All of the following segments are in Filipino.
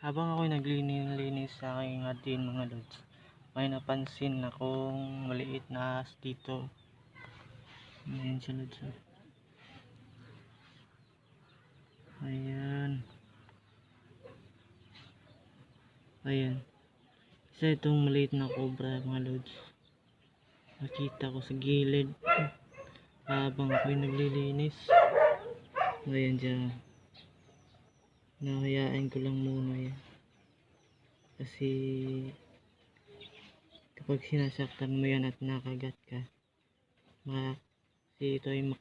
Habang ako'y naglilinis sa aking hardin mga lods, may napansin akong maliit na ahas dito. Ayan siya lods. oh. Ayan. Ayan. Isa itong maliit na cobra mga lods. Nakita ko sa gilid. Habang ako'y naglilinis. Ayan siya. Nahayaan ko lang muna yan. Kasi kapag sinasaktan mo yan at nakagat ka, ma kasi ito ay mak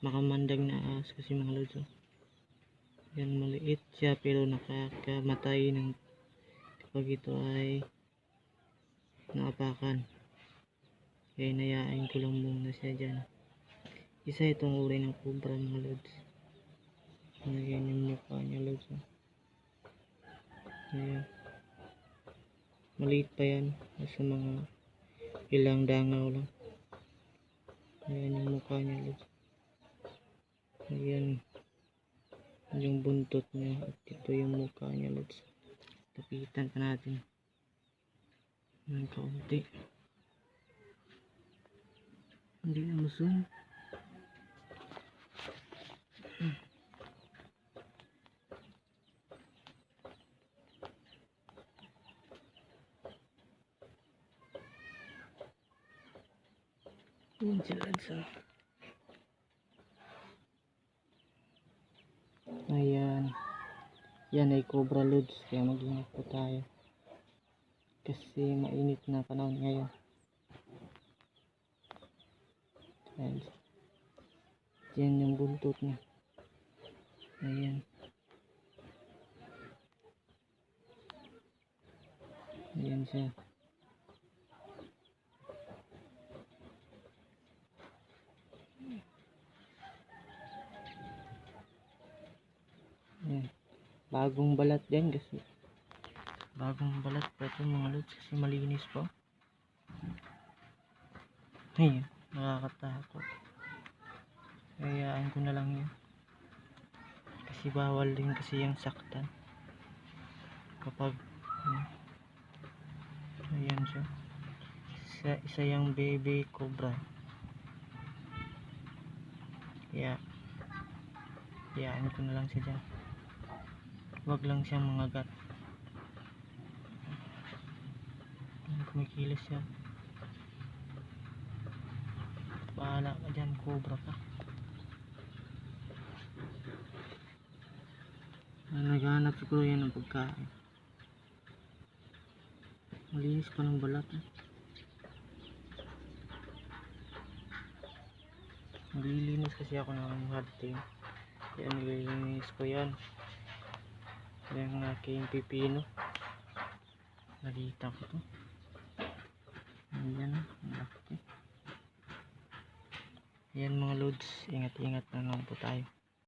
makamandag na ahas kasi mga lods. oh. Yan maliit siya pero nakakamatay ng kapag ito ay naapakan. Kaya inayaan ko lang muna siya dyan. Isa itong uri ng cobra mga lods. Ayan yung mukha niya lods. oh. Ayan. Maliit pa yan. Nasa mga ilang dangaw lang. Ayan yung mukha niya lods. Ayan. Yung buntot niya. At ito yung mukha niya lods. Tapitan pa natin. Ng kaunti. Hindi na masun. Sa Ayan. Yan ay Cobra Lods. Kaya mag-ingat po tayo. Kasi mainit na panahon ngayon. Ayan. Yan yung buntot niya. Ayan. Ayan siya. Ayan. Bagong balat din kasi. Bagong balat pa ito mga lods kasi malinis pa. Ayan. Nakakatakot. Hayaan ko na lang yun. Kasi bawal din kasi yung saktan. Kapag ano, ayan siya. Isa, isa yung baby cobra. Kaya hayaan ko na lang siya dyan. Huwag lang siyang mangagat. Ayan, Kumikilos siya. Bahala ka dyan, cobra ka. Naghahanap siguro yan ng pagkain. Malinis pa ng balat. Eh. Naglilinis kasi ako ng harding. Kaya nililinis ko yan. Yung aking pipino. Nakita ko to. Ayan, ang. Ayan mga loads, ingat-ingat na lang po tayo.